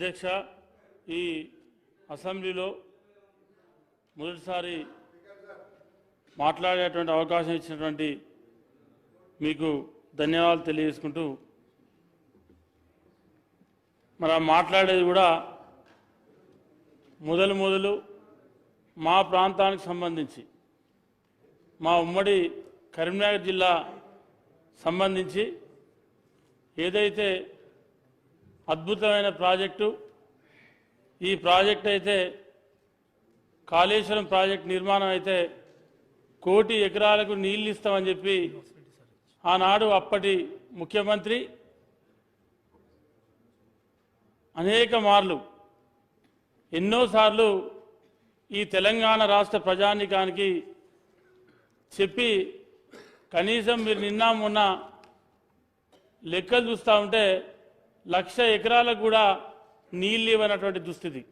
అధ్యక్ష ఈ అసెంబ్లీలో మొదటిసారి మాట్లాడేటువంటి అవకాశం ఇచ్చినటువంటి మీకు ధన్యవాదాలు తెలియజేసుకుంటూ మరి మాట్లాడేది కూడా మొదలు మొదలు మా ప్రాంతానికి సంబంధించి మా ఉమ్మడి కరీంనగర్ జిల్లా సంబంధించి ఏదైతే అద్భుతమైన ప్రాజెక్టు. ఈ ప్రాజెక్ట్ అయితే కాళేశ్వరం ప్రాజెక్ట్ నిర్మాణం అయితే కోటి ఎకరాలకు నీళ్ళు ఇస్తామని చెప్పి ఆనాడు అప్పటి ముఖ్యమంత్రి అనేక మార్లు ఎన్నోసార్లు ఈ తెలంగాణ రాష్ట్ర ప్రజానికానికి చెప్పి కనీసం మీరు నిన్న మొన్న లెక్కలు చూస్తూ ఉంటే లక్ష ఎకరాలకు కూడా నీళ్ళు ఇవ్వనటువంటి దుస్థితి.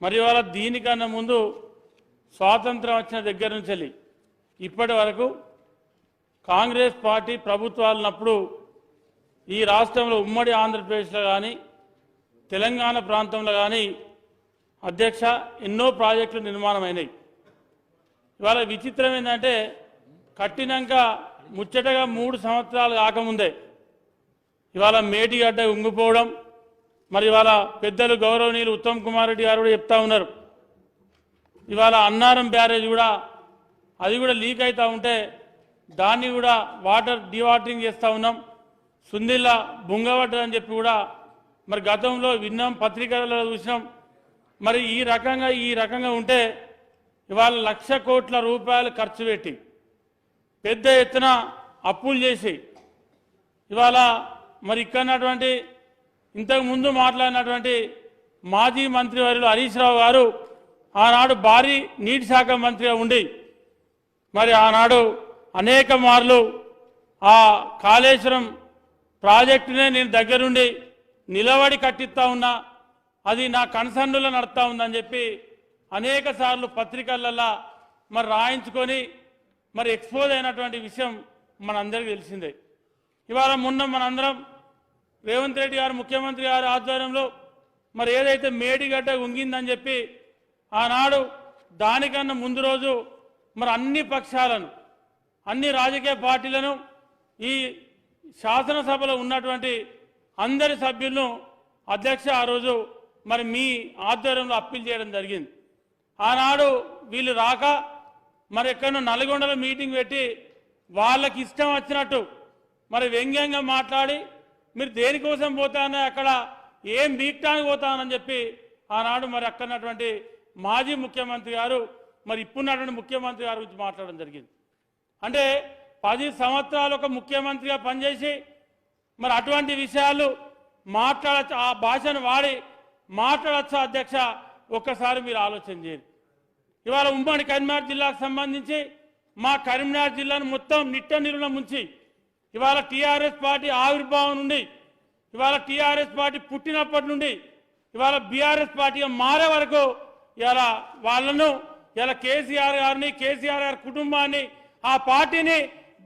మరి ఇవాళ దీనికన్నా ముందు స్వాతంత్రం వచ్చిన దగ్గర నుంచి వెళ్ళి ఇప్పటి వరకు కాంగ్రెస్ పార్టీ ప్రభుత్వాలున్నప్పుడు ఈ రాష్ట్రంలో ఉమ్మడి ఆంధ్రప్రదేశ్లో కానీ తెలంగాణ ప్రాంతంలో కానీ అధ్యక్ష ఎన్నో ప్రాజెక్టులు నిర్మాణమైనాయి. ఇవాళ విచిత్రం ఏంటంటే కట్టినాక ముచ్చటగా మూడు సంవత్సరాలు కాకముందే ఇవాళ మేటిగడ్డ ఉంగిపోవడం మరి ఇవాళ పెద్దలు గౌరవనీయులు ఉత్తమ్ కుమార్ రెడ్డి గారు కూడా చెప్తా ఉన్నారు. ఇవాళ అన్నారం బ్యారేజ్ కూడా అది కూడా లీక్ అవుతూ ఉంటే దాన్ని కూడా వాటర్ డివాటరింగ్ చేస్తూ ఉన్నాం. సుందిల్లా బుంగబడ్డదని చెప్పి కూడా మరి గతంలో విన్నాం పత్రికలలో చూసినాం. మరి ఈ రకంగా ఈ రకంగా ఉంటే ఇవాళ లక్ష కోట్ల రూపాయలు ఖర్చు పెట్టి పెద్ద ఎత్తున అప్పులు చేసి ఇవాళ మరి ఇక్కడటువంటి ఇంతకు ముందు మాట్లాడినటువంటి మాజీ మంత్రి వర్యులు హరీష్ రావు గారు ఆనాడు భారీ నీటి శాఖ మంత్రిగా ఉండి మరి ఆనాడు అనేక మార్లు ఆ కాళేశ్వరం ప్రాజెక్టునే నేను దగ్గరుండి నిలబడి కట్టిస్తా ఉన్నా అది నా కన్సర్నులో నడుస్తూ ఉందని చెప్పి అనేక సార్లు పత్రికలల్లో మరి రాయించుకొని మరి ఎక్స్పోజ్ అయినటువంటి విషయం మనందరికీ తెలిసిందే. ఇవాళ మొన్న మనందరం రేవంత్ రెడ్డి గారు ముఖ్యమంత్రి గారి ఆధ్వర్యంలో మరి ఏదైతే మేడిగడ్డ ఉంగిందని చెప్పి ఆనాడు దానికన్నా ముందు రోజు మరి అన్ని పక్షాలను అన్ని రాజకీయ పార్టీలను ఈ శాసనసభలో ఉన్నటువంటి అందరి సభ్యులను అధ్యక్ష ఆ రోజు మరి మీ ఆధ్వర్యంలో అప్పీల్ చేయడం జరిగింది. ఆనాడు వీళ్ళు రాక మరి ఎక్కడో నల్గొండలో మీటింగ్ పెట్టి వాళ్ళకి ఇష్టం వచ్చినట్టు మరి వ్యంగ్యంగా మాట్లాడి మీరు దేనికోసం పోతానో అక్కడ ఏం బీక్టానికి పోతానని చెప్పి ఆనాడు మరి అక్కడటువంటి మాజీ ముఖ్యమంత్రి గారు మరి ఇప్పుడున్నటువంటి ముఖ్యమంత్రి గారి గురించి మాట్లాడడం జరిగింది. అంటే పది సంవత్సరాలు ఒక ముఖ్యమంత్రిగా పనిచేసి మరి అటువంటి విషయాలు మాట్లాడచ్చు ఆ భాషను వాడి మాట్లాడచ్చు అధ్యక్ష ఒక్కసారి మీరు ఆలోచన చేయండి. ఇవాళ ఉమ్మడి కరీంనగర్ జిల్లాకు సంబంధించి మా కరీంనగర్ జిల్లాను మొత్తం నిట్ట నిరుణ ముంచి ఇవాళ టీఆర్ఎస్ పార్టీ ఆవిర్భావం నుండి ఇవాళ టీఆర్ఎస్ పార్టీ పుట్టినప్పటి నుండి ఇవాళ బీఆర్ఎస్ పార్టీగా మారే వరకు ఇవాళ వాళ్ళను ఇలా కేసీఆర్ గారిని కేసీఆర్ గారి కుటుంబాన్ని ఆ పార్టీని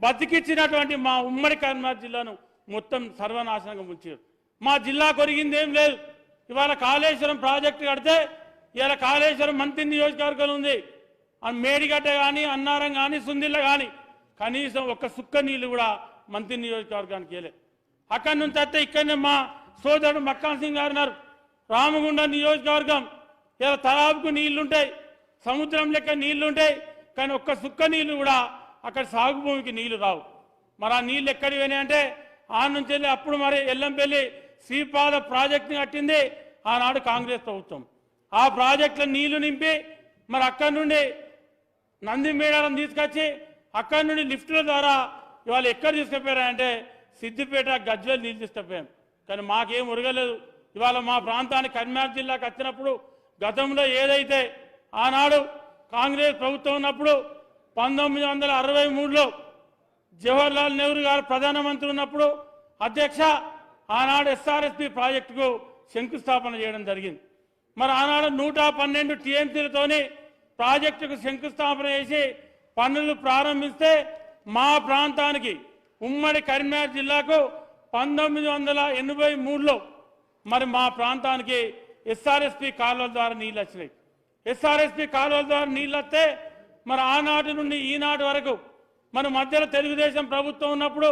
బతికిచ్చినటువంటి మా ఉమ్మడి కరీంనగర్ జిల్లాను మొత్తం సర్వనాశనంగా ముంచారు. మా జిల్లా కొరిగింది ఏం లేదు. ఇవాళ కాళేశ్వరం ప్రాజెక్టు కడితే ఇవాళ కాళేశ్వరం మంత్రి నియోజకవర్గం ఉంది. మేడిగడ్డ కానీ అన్నారం కానీ సుందిల్ల కానీ కనీసం ఒక్క సుక్క నీళ్ళు కూడా మంత్రి నియోజకవర్గానికి వెళ్ళే. అక్కడి నుంచి అయితే ఇక్కడనే మా సోదరుడు మక్కాన్ సింగ్ గారు ఉన్నారు. రామగుండ నియోజకవర్గం. ఇలా తలాబుకు నీళ్ళుంటాయి. సముద్రం లెక్క నీళ్ళుంటాయి. కానీ ఒక్క సుక్క నీళ్ళు కూడా అక్కడ సాగు భూమికి నీళ్ళు రావు. మరి ఆ నీళ్ళు ఎక్కడికి పోయినాయి అంటే ఆ నుంచి వెళ్ళి అప్పుడు మరి ఎల్లంపల్లి శ్రీపాద ప్రాజెక్ట్ని కట్టింది ఆనాడు కాంగ్రెస్ ప్రభుత్వం. ఆ ప్రాజెక్టులో నీళ్ళు నింపి మరి అక్కడి నుండి నంది మేడారం తీసుకొచ్చి అక్కడి నుండి లిఫ్ట్ల ద్వారా ఇవాళ ఎక్కడ తీసుకుపోయారంటే సిద్దిపేట గజ్వేల్ నీళ్ళు తీసుకుపోయాం. కానీ మాకేం ఉరగలేదు. ఇవాళ మా ప్రాంతానికి కర్మార్ జిల్లాకు వచ్చినప్పుడు గతంలో ఏదైతే ఆనాడు కాంగ్రెస్ ప్రభుత్వం ఉన్నప్పుడు పంతొమ్మిది వందల అరవై మూడులో జవహర్లాల్ నెహ్రూ గారు ప్రధానమంత్రి ఉన్నప్పుడు అధ్యక్ష ఆనాడు ఎస్ఆర్ఎస్పి ప్రాజెక్టుకు శంకుస్థాపన చేయడం జరిగింది. మరి ఆనాడు నూట పన్నెండు టీఎంసీలతోని ప్రాజెక్టుకు శంకుస్థాపన చేసి పనులు ప్రారంభిస్తే మా ప్రాంతానికి ఉమ్మడి కరీంనగర్ జిల్లాకు పంతొమ్మిది వందల ఎనభై మూడులో మరి మా ప్రాంతానికి ఎస్ఆర్ఎస్పి కాలువల ద్వారా నీళ్ళు వచ్చినాయి. ఎస్ఆర్ఎస్పి కాలువల ద్వారా నీళ్ళు వస్తే మరి ఆనాటి నుండి ఈనాటి వరకు మన మధ్యలో తెలుగుదేశం ప్రభుత్వం ఉన్నప్పుడు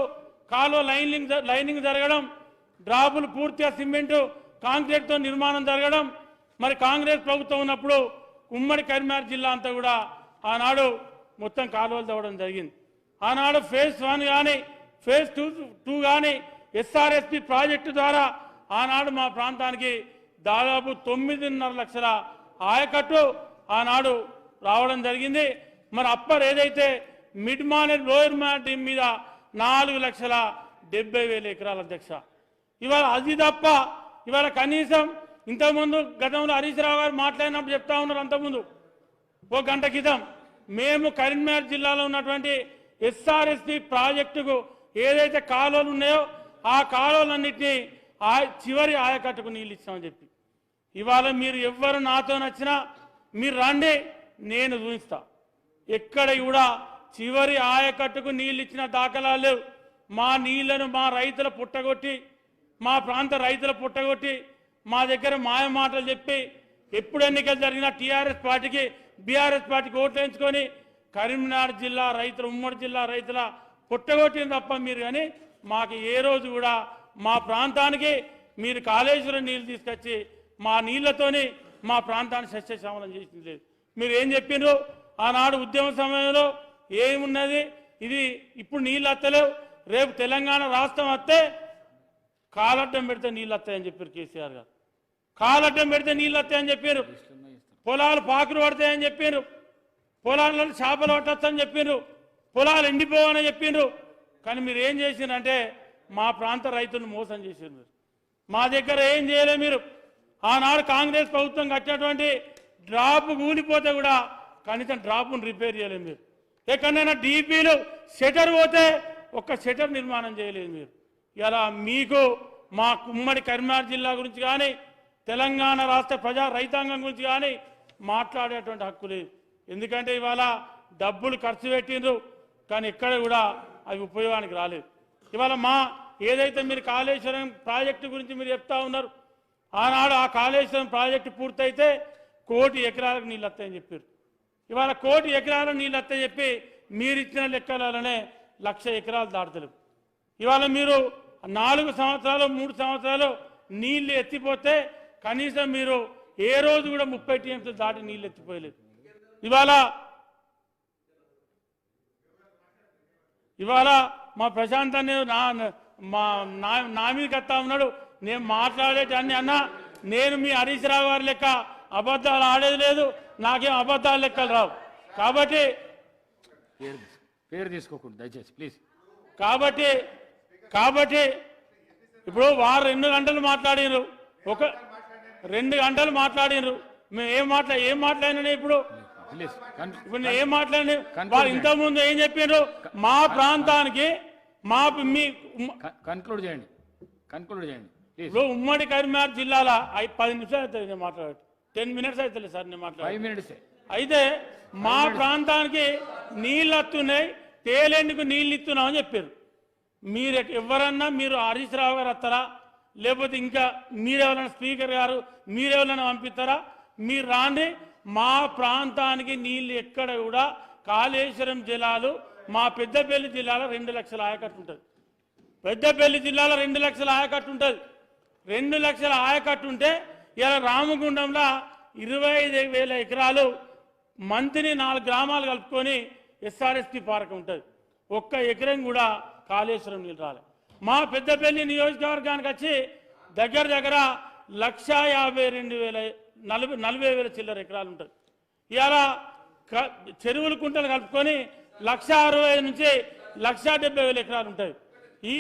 కాలువ లైనింగ్ లైనింగ్ జరగడం డ్రాపులు పూర్తిగా సిమెంటు కాంక్రీట్తో నిర్మాణం జరగడం మరి కాంగ్రెస్ ప్రభుత్వం ఉన్నప్పుడు ఉమ్మడి కరీంనగర్ జిల్లా అంతా కూడా ఆనాడు మొత్తం కాలువలు తవ్వడం జరిగింది. ఆనాడు ఫేజ్ వన్ కానీ ఫేజ్ టూ టూ కానీ ఎస్ఆర్ఎస్పి ప్రాజెక్టు ద్వారా ఆనాడు మా ప్రాంతానికి దాదాపు తొమ్మిదిన్నర లక్షల ఆయకట్టు ఆనాడు రావడం జరిగింది. మరి అప్పర్ ఏదైతే మిడ్ మానేర్ లోయర్ మానేర్ మీద నాలుగు లక్షల డెబ్బై వేల ఎకరాల అధ్యక్ష. ఇవాళ అది తప్ప ఇవాళ కనీసం ఇంతకుముందు గతంలో హరీష్ రావు గారు మాట్లాడినప్పుడు చెప్తా ఉన్నారు అంతకుముందు. ఓ గంట క్రితం మేము కరీంనగర్ జిల్లాలో ఉన్నటువంటి ఎస్ఆర్ఎస్పి ప్రాజెక్టుకు ఏదైతే కాలువలు ఉన్నాయో ఆ కాలువలన్నింటినీ ఆ చివరి ఆయకట్టుకు నీళ్ళు ఇస్తామని చెప్పి. ఇవాళ మీరు ఎవ్వరు నాతో నచ్చినా మీరు రండి నేను చూపిస్తా. ఎక్కడ కూడా చివరి ఆయకట్టుకు నీళ్ళు ఇచ్చిన దాఖలాలు లేవు. మా నీళ్ళను మా రైతుల పుట్టగొట్టి మా ప్రాంత రైతుల పుట్టగొట్టి మా దగ్గర మాయ మాటలు చెప్పి ఎప్పుడు ఎన్నికలు జరిగినా టీఆర్ఎస్ పార్టీకి బీఆర్ఎస్ పార్టీకి ఓట్లు వేయించుకొని కరీంనగర్ జిల్లా రైతుల ఉమ్మడి జిల్లా రైతుల పుట్టగొట్టిన తప్ప మీరు కానీ మాకు ఏ రోజు కూడా మా ప్రాంతానికి మీరు కాళేశ్వరం నీళ్ళు తీసుకొచ్చి మా నీళ్ళతోని మా ప్రాంతాన్ని సస్యశ్యామలం చేసింది లేదు. మీరు ఏం చెప్పిండ్రు ఆనాడు ఉద్యమ సమయంలో ఏమున్నది? ఇది ఇప్పుడు నీళ్ళు వస్తలేవు రేపు తెలంగాణ రాష్ట్రం వస్తే కాలడ్డం పెడితే నీళ్ళు వస్తాయని చెప్పారు కేసీఆర్ గారు. కాలడ్డం పెడితే నీళ్ళు వస్తాయని చెప్పారు పొలాలు పాకులు పడతాయని చెప్పారు పొలాల్లో చేపలు పట్టొచ్చని చెప్పిండ్రు పొలాలు ఎండిపోవని చెప్పిండ్రు కానీ మీరు ఏం చేసిండ్రంటే మా ప్రాంత రైతులను మోసం చేసిండ్రు మా దగ్గర ఏం చేయలే మీరు? ఆనాడు కాంగ్రెస్ ప్రభుత్వం కట్టినటువంటి డ్రాప్ కూలిపోతే కూడా కనీసం డ్రాప్ను రిపేర్ చేయలేదు మీరు. ఎక్కడైనా డీపీలు షటర్ పోతే ఒక్క షటర్ నిర్మాణం చేయలేదు మీరు. ఇలా మీకు మా ఉమ్మడి కరీంనగర్ జిల్లా గురించి కానీ తెలంగాణ రాష్ట్ర ప్రజా రైతాంగం గురించి కానీ మాట్లాడేటువంటి హక్కు లేదు. ఎందుకంటే ఇవాళ డబ్బులు ఖర్చు పెట్టిండ్రు కానీ ఎక్కడ కూడా అవి ఉపయోగానికి రాలేదు. ఇవాళ మా ఏదైతే మీరు కాళేశ్వరం ప్రాజెక్టు గురించి మీరు చెప్తా ఉన్నారు ఆనాడు ఆ కాళేశ్వరం ప్రాజెక్టు పూర్తయితే కోటి ఎకరాలకు నీళ్ళు వస్తాయని చెప్పారు. ఇవాళ కోటి ఎకరాలకు నీళ్ళు వస్తాయని చెప్పి మీరు ఇచ్చిన లెక్కలనే లక్ష ఎకరాలు దాటతలేవు. ఇవాళ మీరు నాలుగు సంవత్సరాలు మూడు సంవత్సరాలు నీళ్ళు ఎత్తిపోతే కనీసం మీరు ఏ రోజు కూడా ముప్పై టీఎంసీలు దాటి నీళ్ళు ఎత్తిపోయలేదు ఇవాళ ఇవాళ మా ప్రశాంత్ అనే నా మా నా నా మీద కత్తా ఉన్నాడు. నేను మాట్లాడేటన్ని అన్న నేను మీ హరీష్ రావు గారి లెక్క అబద్ధాలు ఆడేది లేదు. నాకేం అబద్ధాల లెక్కలు రావు. కాబట్టి పేరు తీసుకో- పేరు తీసుకోకూడదు దయచేసి ప్లీజ్. కాబట్టి కాబట్టి ఇప్పుడు వారు రెండు గంటలు మాట్లాడినరు ఒక రెండు గంటలు మాట్లాడినరు మేము ఏం మాట్లా ఏం మాట్లాడినా ఇప్పుడు ఇప్పుడు ఏం మాట్లాడి వాళ్ళు ఇంతకుముందు ఏం చెప్పారు మా ప్రాంతానికి మా మీ కన్క్లూడ్ చేయండి. కన్క్లూడ్ చేయండి. ఇప్పుడు ఉమ్మడి కరీంనగర్ జిల్లాల పది నిమిషాలు అవుతుంది నేను టెన్ మినిట్స్ అవుతుంది సార్ నేను మాట్లాడ అయితే మా ప్రాంతానికి నీళ్ళు వస్తున్నాయి తేలేందుకు నీళ్ళు ఇస్తున్నాం అని చెప్పారు. మీరు ఎవరన్నా మీరు హరీష్ రావు గారు వస్తారా? లేకపోతే ఇంకా మీరెవరైనా స్పీకర్ గారు మీరెవరైనా పంపిస్తారా? మీరు రాండి. మా ప్రాంతానికి నీళ్ళు ఎక్కడ కూడా కాళేశ్వరం జిల్లాలు మా పెద్దపల్లి జిల్లాలో రెండు లక్షల ఆయకట్టు ఉంటుంది. పెద్దపల్లి జిల్లాలో రెండు లక్షల ఆయకట్టు ఉంటుంది. రెండు లక్షల ఆయకట్టు ఉంటే ఇలా రామగుండంలో ఇరవై ఐదు వేల ఎకరాలు మంత్ని నాలుగు గ్రామాలు కలుపుకొని ఎస్ఆర్ఎస్పి పార్క్ ఉంటుంది. ఒక్క ఎకరం కూడా కాళేశ్వరం నీళ్ళు రాలే. మా పెద్దపల్లి నియోజకవర్గానికి వచ్చి దగ్గర దగ్గర లక్ష యాభై రెండు వేల నలభై నలభై వేల చిల్లర ఎకరాలు ఉంటుంది. ఇవాళ చెరువులు కుంటలు కలుపుకొని లక్ష అరవై నుంచి లక్ష డెబ్బై వేల ఎకరాలు ఉంటాయి. ఈ